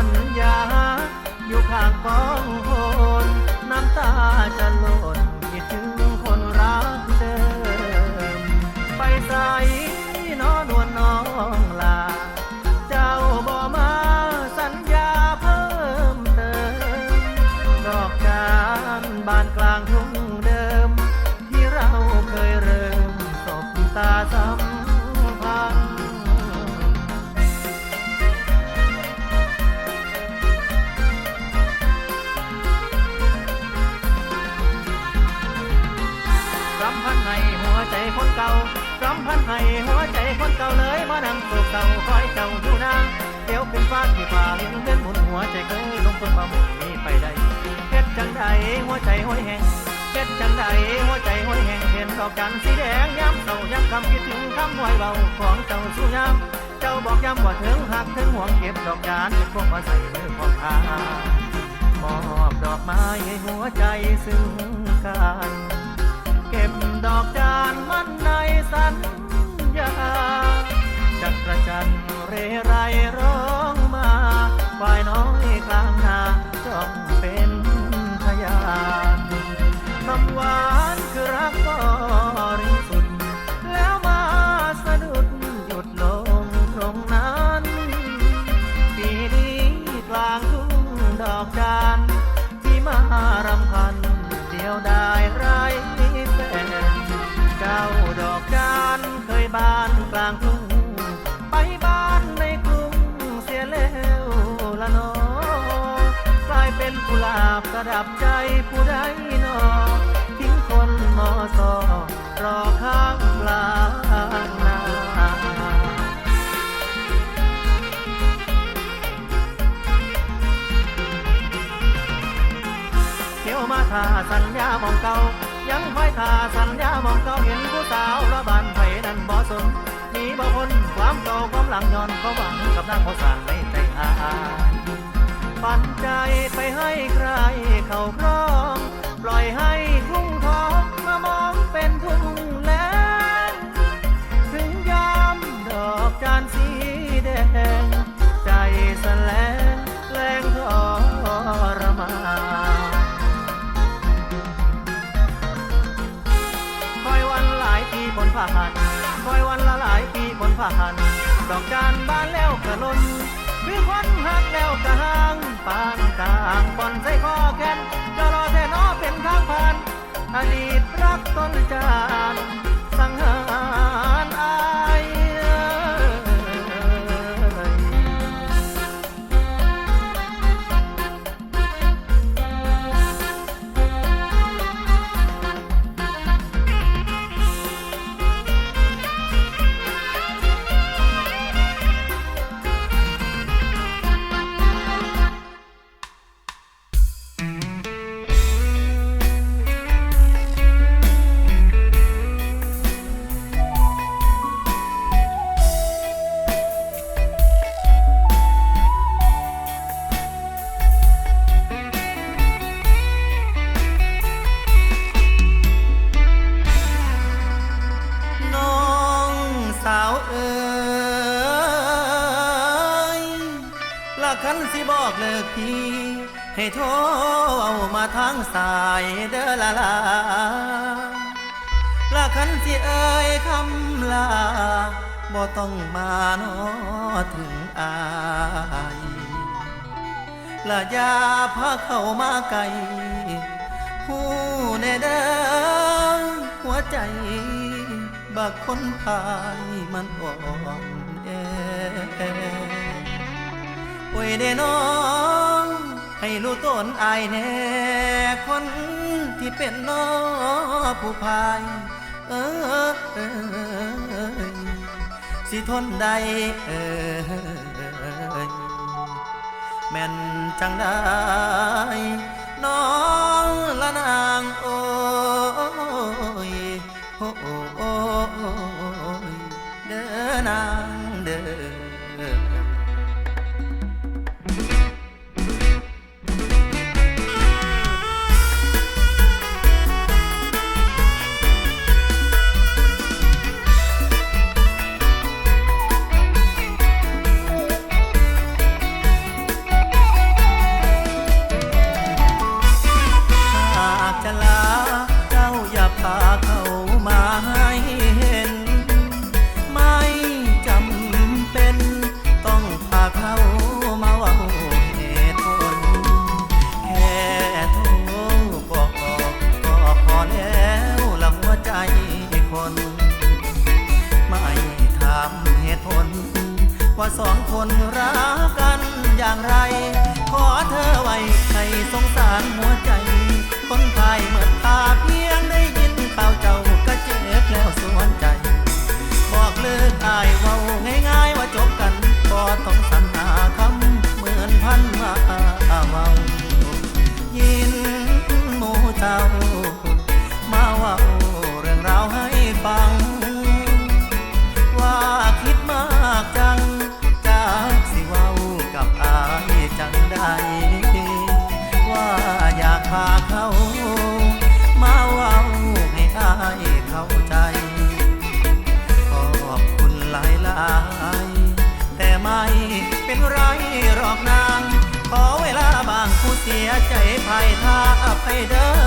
สัญญา อยู่ข้างกองโหนน้ำตาจะหล่นคิดถึงคนรักเดิม ไปใส่น เดี๋ยวขึ้นฟ้าที่ฟ้าเลี้ยงเดินหมุนหัวใจเคยลงต้นมาหมุนนี้ไปได้เฮ็ดจังใดหัวใจห้อยแหงเฮ็ดจังใดหัวใจห้อยแหงเห็นดอกจันสีแดงย้ำเศร้าย้ำคำคิดถึงคำห้อยเบาของเจ้าสู่ย้ำเจ้าบอกย้ำว่าถึงหักถึงห่วงเก็บดอกจานเป็นพวกมาใส่มือของข้ามอบดอกไม้ให้หัวใจซึ่งกันเก็บดอกจานมันในสัญญา จักระจันทร์เรไรร้องมาควายน้อยกลางนาจ้องเป็นพยานคำหวานคือรักบริสุทธิ์แล้วมาสะดุดหยุดลงตรงนั้นปีนี้กลางทุ่งดอกจานที่มารำพันเดียวได้ไรแฟนเจ้าดอกจานเคยบานกลางทุ่ง บประดับใจผู้ใดนอทิ้งคนมอสอรอข้างลางนาเที่ยวมาทาสัญญามองเก่ายังคอยทาสัญญามองเก่าเห็นผู้สาวระบานไผนั้นบ่สนมีบ่คนความเก่าความหลังย้อนก็หวังกับนางเขาสร้างในใจอาย ปันใจไปให้ใครเขาครอง ปล่อยให้ทุ่งทองมามองเป็นทุ่งแล้งถึงยามดอกจานสีแดง ใจสลงแรงทรมานคอยวันหลายปีผลผ่านคอยวันละหลายปีผลผ่าน ดอกจานบานแล้วกระลน คือคนหักแล้วกลางปานกลางบอนใส่คอแขนจะรอแต่นอเป็นทางผ่าน อดีตรักต้นจานสังหารางสายเด้อละลาละคันสิเอ่ยคำลาบ่ต้องมานอถึงอายละยาพาเข้ามาไกลผู้แน่เด้อหัวใจบักคนพายมันอ่อนแอโอ้ยเด้น้อง ให้รู้ต้นอายแน่คนที่เป็นน้อผู้พาย เออเออสิทนใดเออแม่นจังได้น้องละนางโอ้ยโอ้ยเด้อนา สองคนรักกันอย่างไร ขอเธอไว้ให้สงสารหัวใจ คนภายเมื่อนตาเพียงได้ยินข่าวเจ้าก็เจ็บแล้วสวนใจ บอกเลิกอายเว้าง่ายๆว่าจบกันก็ต้องสรรหาคำเหมือนพันมาเว้ายินหมูเจ้ามาว่าเรื่องราวให้ฟัง อภั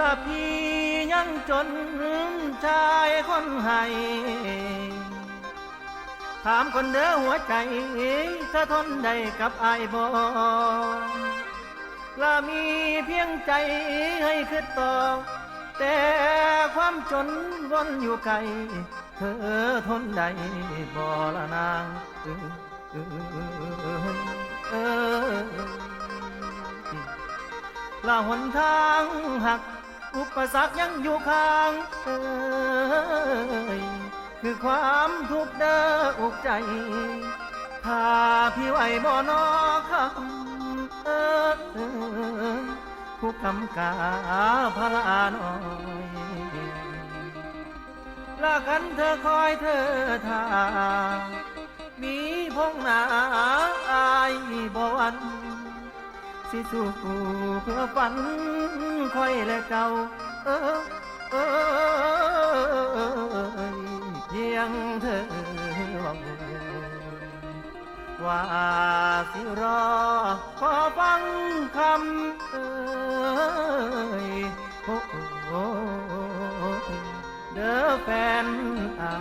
ละพี่ยังจนชายคนให้ถามคนเด้อหัวใจเธอทนได้กับไอายบ่ละมีเพียงใจให้คิดต่อ แต่ความจนวนอยู่ไกล เธอทนได้บ่ละนางเอ้ยเอ้ยเอ้ยละหนทางหัก อุปสรรคยังอยู่ข้างเอ้ยคือความทุกข์เด้ออุกใจ ถ้าพี่ไหวบ่นอคำเอ้ยผู้กำกาพลาน้อยละกันเธอคอยเธอทามีพงหนาอายบ่วัน สิสู้เพื่อฝันคอยและเก่าเออเออเพียงเธอหวังว่าสิรอขอฟังคำเอ่ยโอ้โอ้เด้อแฟนอา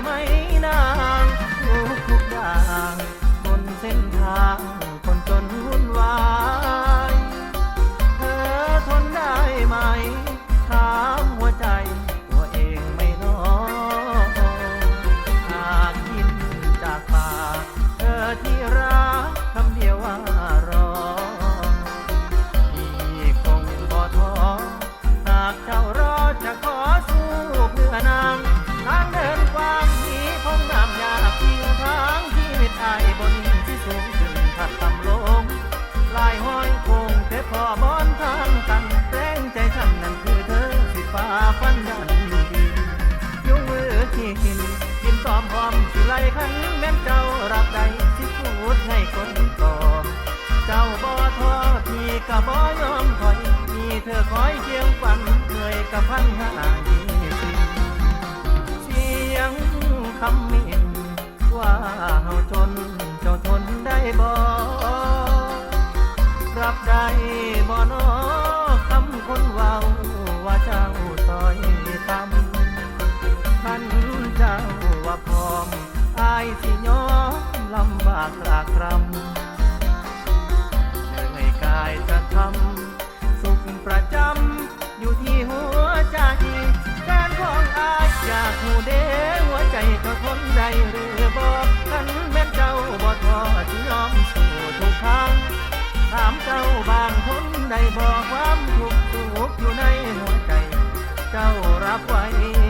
ที่ันดันดียุงมือขี้หินกินตอมหอมสิไลขันแม่นเจ้ารับใดสิพูดให้คนต่อ เจ้าบ่ท้อพี่ก็บ่ยอมถอย มีเธอคอยเคียงฝันเหนื่อยกับพันหายี่สิเสียงคำเมินว่าเฮาจนเจ้าทนได้บ่รับได้บ่นอำท่านเจ้าว่าพร้อมอายสิยอมลำบากรากรำเหนื่อยกายจะทำสุขประจำอยู่ที่หัวใจการของอายอยากหูเด้หัวใจเจ้าทนได้หรือบอกกันแม่นเจ้าบ่ท้อที่ยอมสู้ทุกทางถามเจ้าบางคนได้บอกความทุกข์สุขอยู่ในหัวใจ เจ้ารับไว้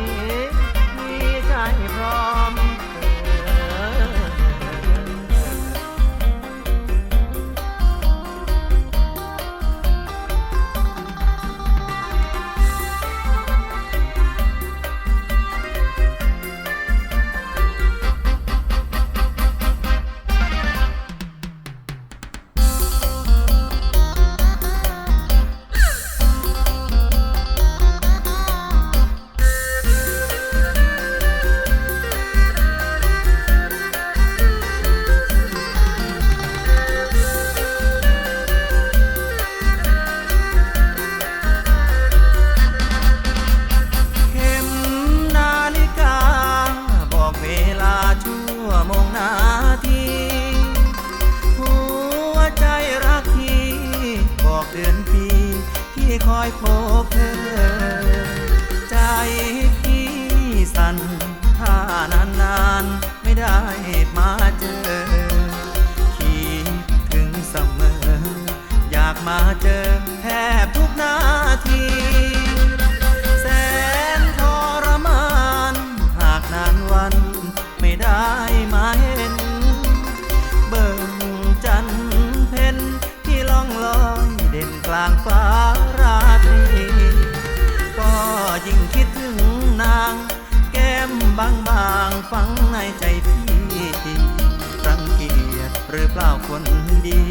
คนดี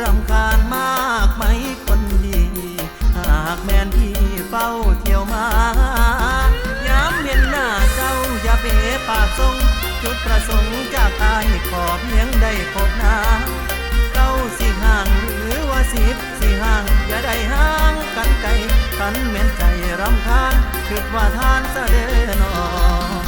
รำคาญมากไหมคนดี หากแม่นพี่เฝ้าเที่ยวมา ย้ำเห็นหน้าเจ้าอย่าเปปากทรง จุดประสงค์จากอายขอเพียงได้พบหน้าเก้าสิห่างหรือว่าสิบสิห่าง อย่าได้ห่างกันไกลทันแม่นใจรำคาญคิดว่าทานเสด็จนอ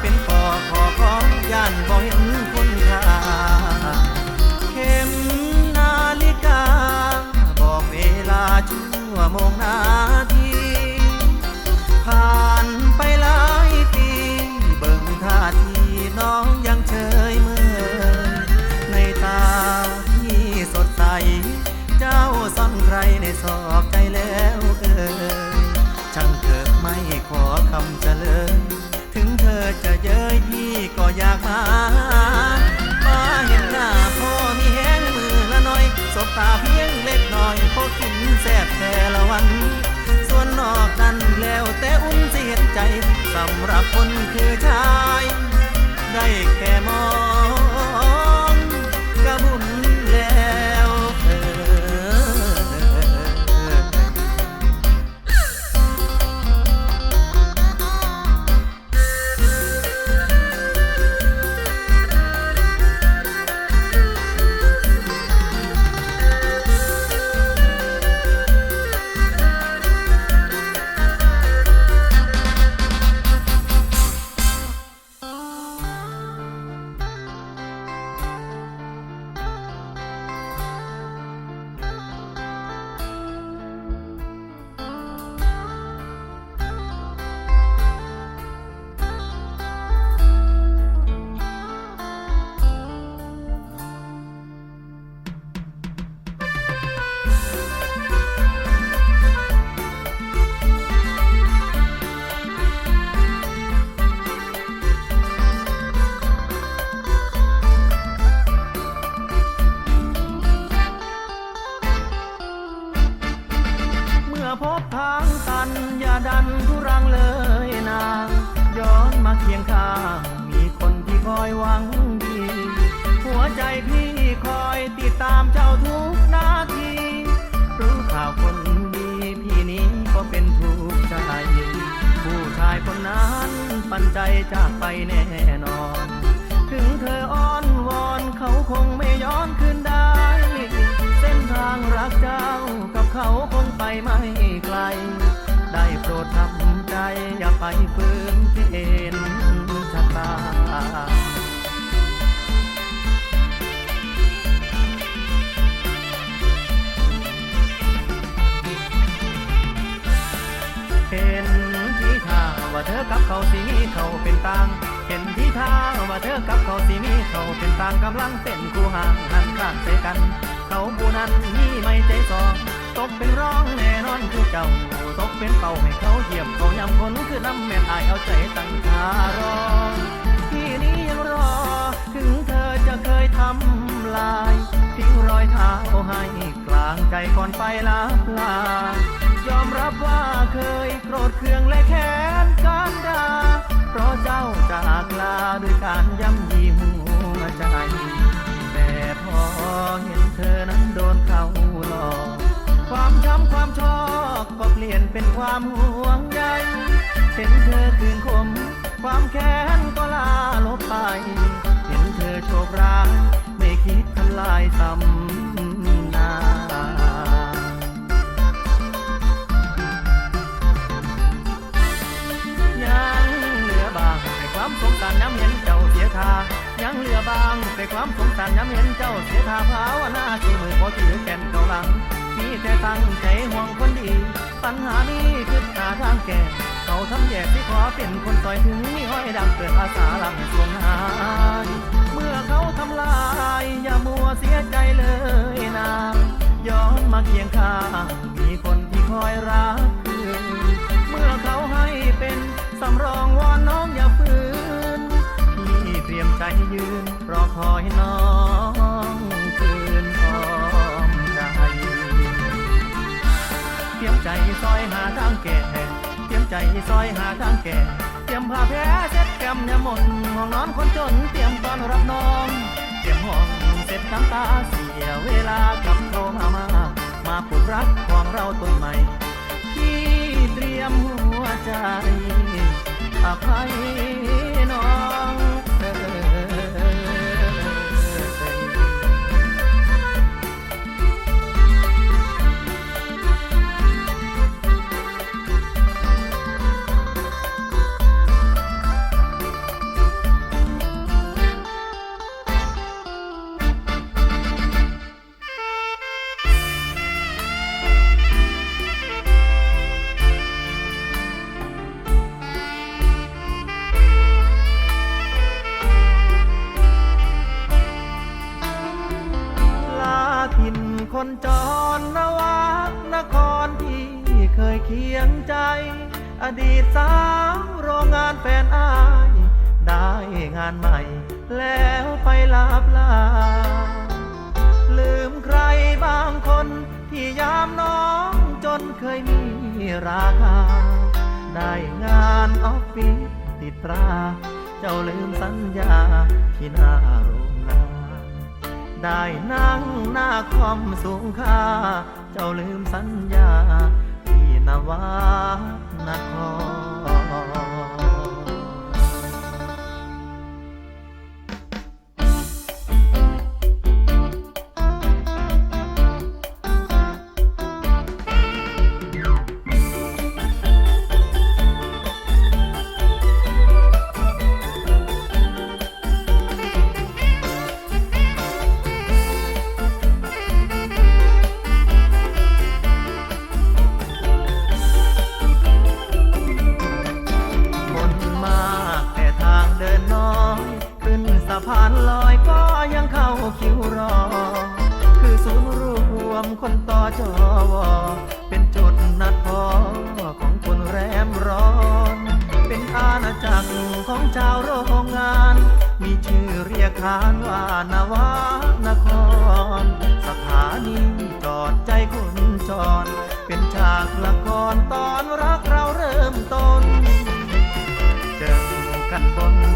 เป็นปอขอของย่านบ่เห็นคุณค่าเข็มนาฬิกา บอกเวลาชั่วโมงนา คนคือชาย ได้แค่มอง ไม่ไกล ได้โปรดทำใจอย่าไปฝืนเกณฑ์ชะตาเห็นที่ทางว่าเธอกับเขาสิมีเขาเป็นต่าง เห็นที่ทางว่าเธอกับเขาสิมีเขาเป็นต่างกำลังเป็นคู่ห่างหันข้างใส่กัน เขาผู้นั้นมีไม่ใจสอง ตกเป็นร้องแน่นอนคือเจ้าตกเป็นเป่าให้เขาเหยียบเขายำคนคือน้ำแม่นอายเอาใจตั้งคารอที่นี้ยังรอ ถึงเธอจะเคยทำลาย ทิ้งรอยเท้าให้กลางใจก่อนไปลาลายอมรับว่าเคยโกรธเคืองและแค้นการด่าเพราะเจ้าจากลาด้วยการย้ำยีหัวใจแต่พอเห็นเธอนั้นโดนเขาหลอก ความช้ำความชอกก็เปลี่ยนเป็นความห่วงใยเห็นเธอคืนคม ความแค้นก็ลาลบไป เห็นเธอโชคร้ายไม่คิดทำลายซ้ำน้ายังเหลือบางแต่ความสงสารย้ำเห็นเจ้าเสียท่ายังเหลือบางแต่ความสงสารย้ำเห็นเจ้าเสียท่าภาวนาชูมือพอถือแก่นเก่าหลัง มีแต่ตั้งใจห่วงคนดีปัญหานี้คือหาทางแก้เขาทำแย่ที่ขอเป็นคนต่อยถึงมีห้อยดังเกิดอาสาลังสวงหายเมื่อเขาทำลายอย่ามัวเสียใจเลยนางย้อนมาเคียงข้างมีคนที่คอยรักคืนเมื่อเขาให้เป็นสำรองวอนน้องอย่าฝืนพี่เตรียมใจยืนรอคอยน้อง ซอยหาทางแก่เตรียมใจซอยหาทางแก่เตรียมผ้าแพ้เซ็ตแก้มยามดห้องนอนคนจนเตรียมตอนรับน้องเตรียมห้องเสร็จน้ำตาเสียเวลากับเขามามามาปลุกรักของเราต้นใหม่ที่เตรียมหัวใจอภัยานใหม่ แล้วไปลาบลา ลืมใครบางคนที่ยามน้องจนเคยมีราคา ได้งานออฟฟิศติดตรา เจ้าลืมสัญญาที่หน้าโรงงานได้นั่งหน้าคอมสูงค่า เจ้าลืมสัญญาที่นวานคร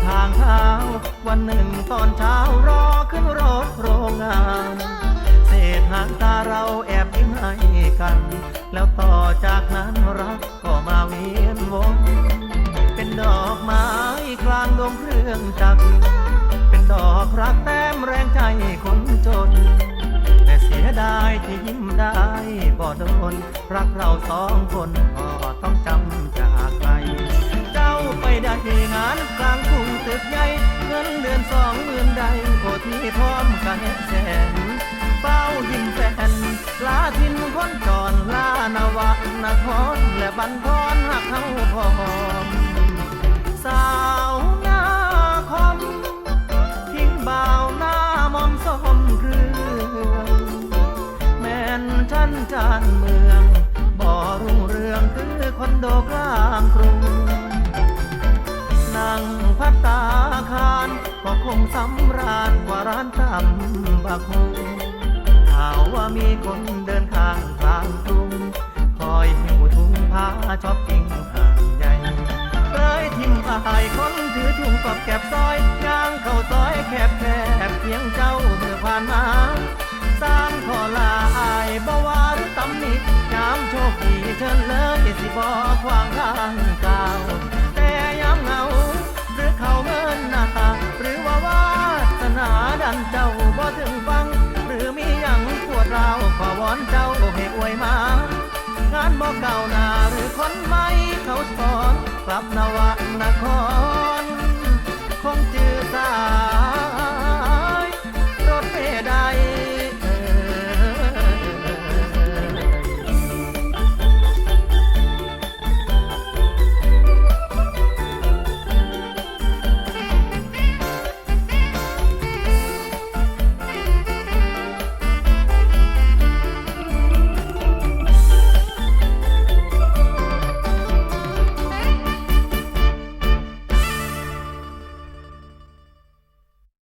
ทางเท้า วันหนึ่งตอนเช้ารอขึ้นรถโรงงาน เศษหางตาเราแอบยิ้มให้กัน แล้วต่อจากนั้นรักก็มาเวียนวนเป็นดอกไม้กลางดวงเครื่องจักร เป็นดอกรักแต้มแรงใจคนจน แต่เสียดายที่ยิ้มได้บ่โดน รักเราสองคนก็ต้องจำจากไปเจ้า ไปได้งานกลางกรุงตึกใหญ่เงินเดือนสองหมื่นใดโอที่พร้อมกันแสนเป้ายิ้มแฟนลาทินคนจอนลานาวะนครและบันทอนหักเขาพร้อมสาว ก็คงสำราญกว่าร้านตำบักฮงข่าวว่ามีคนเดินทางกลางกรุง คอยหิวถุงผ้าชอบกิงห่างใหญ่เลยทิมอายคนถือถุงกับแก็บซอยย่างเข้าซอยแคบแคบเพียงเจ้าเมื่อผ่านมาสร้างขอลาอายบ่ว่าหรือตำหนิยามโชคดีเชิญเลยสิบ่ขวางทางกาวแต่ยามเหงา เขาเงินหน้าหรือว่าวาสนาดันเจ้าบ่ถึงฟัง หรือมีอย่างปวดร้าวขอวอนเจ้าให้อวยมางานบ่เก่าหนาหรือคนไม่เขาสอนกลับนวันคร คงจือสา